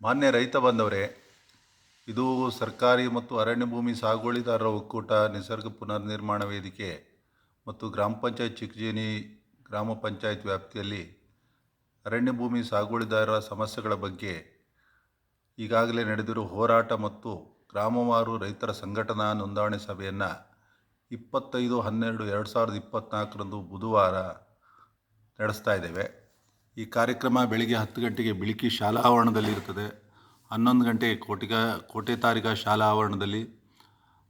ಮಾನ್ಯ ರೈತ ಬಂದವರೇ, ಇದು ಸರ್ಕಾರಿ ಮತ್ತು ಅರಣ್ಯ ಭೂಮಿ ಸಾಗುವಳಿದಾರರ ಒಕ್ಕೂಟ, ನಿಸರ್ಗ ಪುನರ್ನಿರ್ಮಾಣ ವೇದಿಕೆ ಮತ್ತು ಗ್ರಾಮ ಪಂಚಾಯತ್ ಚಿಕ್ಕಜೇನಿ ಗ್ರಾಮ ಪಂಚಾಯತ್ ವ್ಯಾಪ್ತಿಯಲ್ಲಿ ಅರಣ್ಯ ಭೂಮಿ ಸಾಗುವಳಿದಾರರ ಸಮಸ್ಯೆಗಳ ಬಗ್ಗೆ ಈಗಾಗಲೇ ನಡೆದಿರುವ ಹೋರಾಟ ಮತ್ತು ಗ್ರಾಮವಾರು ರೈತರ ಸಂಘಟನಾ ನೋಂದಣಿ ಸಭೆಯನ್ನು ಇಪ್ಪತ್ತೈದು, ಹನ್ನೆರಡು, ಎರಡು ಸಾವಿರದ ಇಪ್ಪತ್ತ್ನಾಲ್ಕರಂದು ಬುಧವಾರ ನಡೆಸ್ತಾ ಇದ್ದೇವೆ. ಈ ಕಾರ್ಯಕ್ರಮ ಬೆಳಿಗ್ಗೆ ಹತ್ತು ಗಂಟೆಗೆ ಬಿಳಿಕಿ ಶಾಲಾ ಆವರಣದಲ್ಲಿ ಇರ್ತದೆ. ಹನ್ನೊಂದು ಗಂಟೆಗೆ ಕೋಟಿಗ, ಕೋಟೆ ತಾರಿಕಾ ಶಾಲಾ ಆವರಣದಲ್ಲಿ,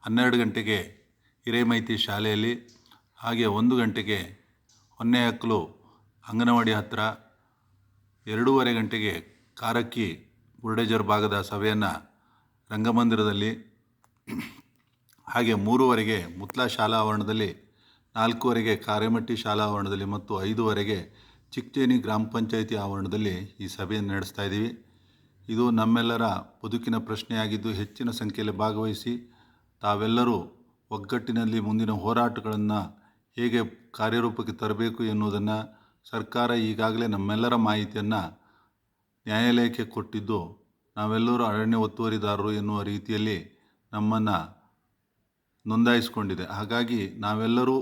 ಹನ್ನೆರಡು ಗಂಟೆಗೆ ಹಿರೇಮೈತಿ ಶಾಲೆಯಲ್ಲಿ, ಹಾಗೆ ಒಂದು ಗಂಟೆಗೆ ಹೊನ್ನೆಹಕ್ಕಲು ಅಂಗನವಾಡಿ ಹತ್ತಿರ ಎರಡೂವರೆ ಗಂಟೆಗೆ ಕಾರಕ್ಕಿ ಮುರುಡೇಜರ್ ಭಾಗದ ಸಭೆಯನ್ನು ರಂಗಮಂದಿರದಲ್ಲಿ, ಹಾಗೆ ಮೂರುವರೆಗೆ ಮುತ್ಲಾ ಶಾಲಾ ಆವರಣದಲ್ಲಿ, ನಾಲ್ಕೂವರೆಗೆ ಕಾರ್ಯಮಟ್ಟಿ ಶಾಲಾ ಆವರಣದಲ್ಲಿ ಮತ್ತು ಐದೂವರೆಗೆ ಚಿಕ್ಕಜೇನಿ ಗ್ರಾಮ ಪಂಚಾಯಿತಿ ಆವರಣದಲ್ಲಿ ಈ ಸಭೆಯನ್ನು ನಡೆಸ್ತಾ ಇದ್ದೀವಿ. ಇದು ನಮ್ಮೆಲ್ಲರ ಬದುಕಿನ ಪ್ರಶ್ನೆಯಾಗಿದ್ದು ಹೆಚ್ಚಿನ ಸಂಖ್ಯೆಯಲ್ಲಿ ಭಾಗವಹಿಸಿ ತಾವೆಲ್ಲರೂ ಒಗ್ಗಟ್ಟಿನಲ್ಲಿ ಮುಂದಿನ ಹೋರಾಟಗಳನ್ನು ಹೇಗೆ ಕಾರ್ಯರೂಪಕ್ಕೆ ತರಬೇಕು ಎನ್ನುವುದನ್ನು ಸರ್ಕಾರ ಈಗಾಗಲೇ ನಮ್ಮೆಲ್ಲರ ಮಾಹಿತಿಯನ್ನು ನ್ಯಾಯಾಲಯಕ್ಕೆ ಕೊಟ್ಟಿದ್ದು ನಾವೆಲ್ಲರೂ ಅರಣ್ಯ ಒತ್ತುವರಿದಾರರು ಎನ್ನುವ ರೀತಿಯಲ್ಲಿ ನಮ್ಮನ್ನು ನೋಂದಾಯಿಸಿಕೊಂಡಿದೆ. ಹಾಗಾಗಿ ನಾವೆಲ್ಲರೂ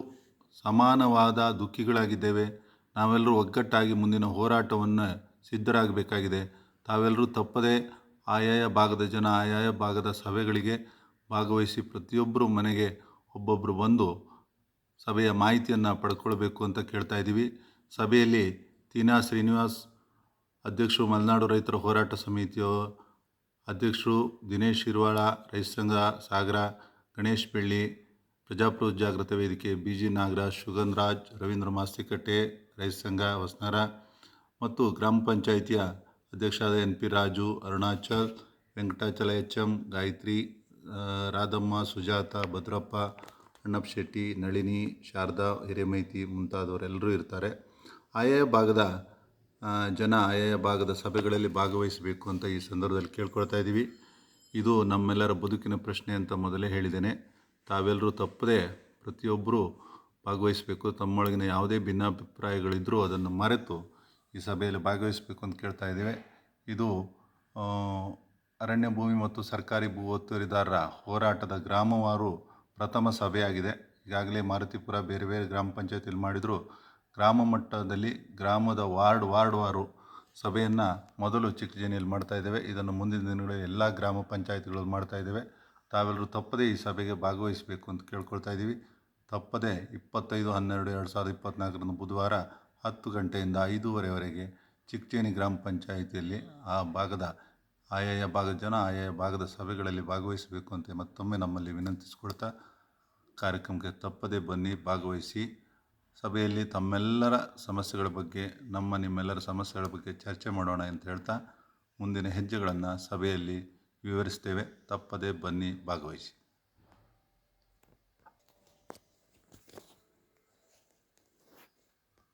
ಸಮಾನವಾದ ದುಃಖಿಗಳಾಗಿದ್ದೇವೆ. ನಾವೆಲ್ಲರೂ ಒಗ್ಗಟ್ಟಾಗಿ ಮುಂದಿನ ಹೋರಾಟವನ್ನು ಸಿದ್ಧರಾಗಬೇಕಾಗಿದೆ. ತಾವೆಲ್ಲರೂ ತಪ್ಪದೇ ಆಯಾಯ ಭಾಗದ ಜನ, ಆಯಾಯ ಭಾಗದ ಸಭೆಗಳಿಗೆ ಭಾಗವಹಿಸಿ ಪ್ರತಿಯೊಬ್ಬರು ಮನೆಗೆ ಒಬ್ಬೊಬ್ಬರು ಬಂದು ಸಭೆಯ ಮಾಹಿತಿಯನ್ನು ಪಡ್ಕೊಳ್ಬೇಕು ಅಂತ ಕೇಳ್ತಾ ಇದ್ದೀವಿ. ಸಭೆಯಲ್ಲಿ ತೀನಾ ಶ್ರೀನಿವಾಸ್ ಅಧ್ಯಕ್ಷರು, ಮಲೆನಾಡು ರೈತರ ಹೋರಾಟ ಸಮಿತಿಯ ಅಧ್ಯಕ್ಷರು ದಿನೇಶ್ ಶಿರ್ವಾಳ ರೈತ ಸಾಗರ ಗಣೇಶ್ ಬೆಳ್ಳಿ ಪ್ರಜಾಪ್ರಭುತ್ವ ಜಾಗೃತ ವೇದಿಕೆ ಬಿ ಜಿ ನಾಗರಾಜ್, ಸುಗಂಧರಾಜ್, ರವೀಂದ್ರ ಮಾಸ್ತಿಕಟ್ಟೆ, ರೈತ ಸಂಘ, ಹೊಸನರ ಮತ್ತು ಗ್ರಾಮ ಪಂಚಾಯಿತಿಯ ಅಧ್ಯಕ್ಷರಾದ N P Raju, Arunachal, Venkatachala H M Gayathri Radhamma, Sujatha, Bhadrappa, Annappa Shetty, Nalini, Sharada, Hiremaithi ಮುಂತಾದವರೆಲ್ಲರೂ ಇರ್ತಾರೆ. ಆಯಾ ಭಾಗದ ಜನ ಆಯಾ ಭಾಗದ ಸಭೆಗಳಲ್ಲಿ ಭಾಗವಹಿಸಬೇಕು ಅಂತ ಈ ಸಂದರ್ಭದಲ್ಲಿ ಕೇಳ್ಕೊಳ್ತಾ ಇದ್ದೀವಿ. ಇದು ನಮ್ಮೆಲ್ಲರ ಬದುಕಿನ ಪ್ರಶ್ನೆ ಅಂತ ಮೊದಲೇ ಹೇಳಿದ್ದೇನೆ. ತಾವೆಲ್ಲರೂ ತಪ್ಪದೆ ಪ್ರತಿಯೊಬ್ಬರೂ ಭಾಗವಹಿಸಬೇಕು. ತಮ್ಮೊಳಗಿನ ಯಾವುದೇ ಭಿನ್ನಾಭಿಪ್ರಾಯಗಳಿದ್ದರೂ ಅದನ್ನು ಮರೆತು ಈ ಸಭೆಯಲ್ಲಿ ಭಾಗವಹಿಸಬೇಕು ಅಂತ ಕೇಳ್ತಾ ಇದ್ದೇವೆ. ಇದು ಅರಣ್ಯ ಭೂಮಿ ಮತ್ತು ಸರ್ಕಾರಿ ಭೂ ಒತ್ತುವರಿದಾರರ ಹೋರಾಟದ ಗ್ರಾಮವಾರು ಪ್ರಥಮ ಸಭೆಯಾಗಿದೆ. ಈಗಾಗಲೇ ಮಾರುತಿಪುರ ಬೇರೆ ಬೇರೆ ಗ್ರಾಮ ಪಂಚಾಯತಿಯಲ್ಲಿ ಮಾಡಿದರೂ. ಗ್ರಾಮ ಮಟ್ಟದಲ್ಲಿ ಗ್ರಾಮದ ವಾರ್ಡ್ ವಾರ್ಡ್ವಾರು ಸಭೆಯನ್ನು ಮೊದಲು ಚಿಕ್ಕಜೇನಿಯಲ್ಲಿ ಮಾಡ್ತಾ ಇದ್ದೇವೆ. ಇದನ್ನು ಮುಂದಿನ ದಿನಗಳಲ್ಲಿ ಎಲ್ಲ ಗ್ರಾಮ ಪಂಚಾಯತಿಗಳಲ್ಲಿ ಮಾಡ್ತಾ ಇದ್ದೇವೆ. ತಾವೆಲ್ಲರೂ ತಪ್ಪದೇ ಈ ಸಭೆಗೆ ಭಾಗವಹಿಸಬೇಕು ಅಂತ ಕೇಳ್ಕೊಳ್ತಾ ಇದ್ದೀವಿ. ತಪ್ಪದೇ ಇಪ್ಪತ್ತೈದು, ಹನ್ನೆರಡು, ಎರಡು ಸಾವಿರದ ಇಪ್ಪತ್ತ್ನಾಲ್ಕರಂದು ಬುಧವಾರ ಹತ್ತು ಗಂಟೆಯಿಂದ ಐದೂವರೆವರೆಗೆ ಚಿಕ್ಕಜೇನಿ ಗ್ರಾಮ ಪಂಚಾಯಿತಿಯಲ್ಲಿ ಆ ಭಾಗದ ಆಯಾಯ ಭಾಗದ ಜನ ಆಯಾಯ ಭಾಗದ ಸಭೆಗಳಲ್ಲಿ ಭಾಗವಹಿಸಬೇಕು ಅಂತ ಮತ್ತೊಮ್ಮೆ ನಮ್ಮಲ್ಲಿ ವಿನಂತಿಸಿಕೊಳ್ತಾ ಕಾರ್ಯಕ್ರಮಕ್ಕೆ ತಪ್ಪದೇ ಬನ್ನಿ, ಭಾಗವಹಿಸಿ. ಸಭೆಯಲ್ಲಿ ತಮ್ಮೆಲ್ಲರ ಸಮಸ್ಯೆಗಳ ಬಗ್ಗೆ, ನಮ್ಮ ನಿಮ್ಮೆಲ್ಲರ ಸಮಸ್ಯೆಗಳ ಬಗ್ಗೆ ಚರ್ಚೆ ಮಾಡೋಣ ಅಂತ ಹೇಳ್ತಾ ಮುಂದಿನ ಹೆಜ್ಜೆಗಳನ್ನು ಸಭೆಯಲ್ಲಿ ವಿವರಿಸ್ತೇವೆ ತಪ್ಪದೇ ಬನ್ನಿ ಭಾಗವಹಿಸಿ.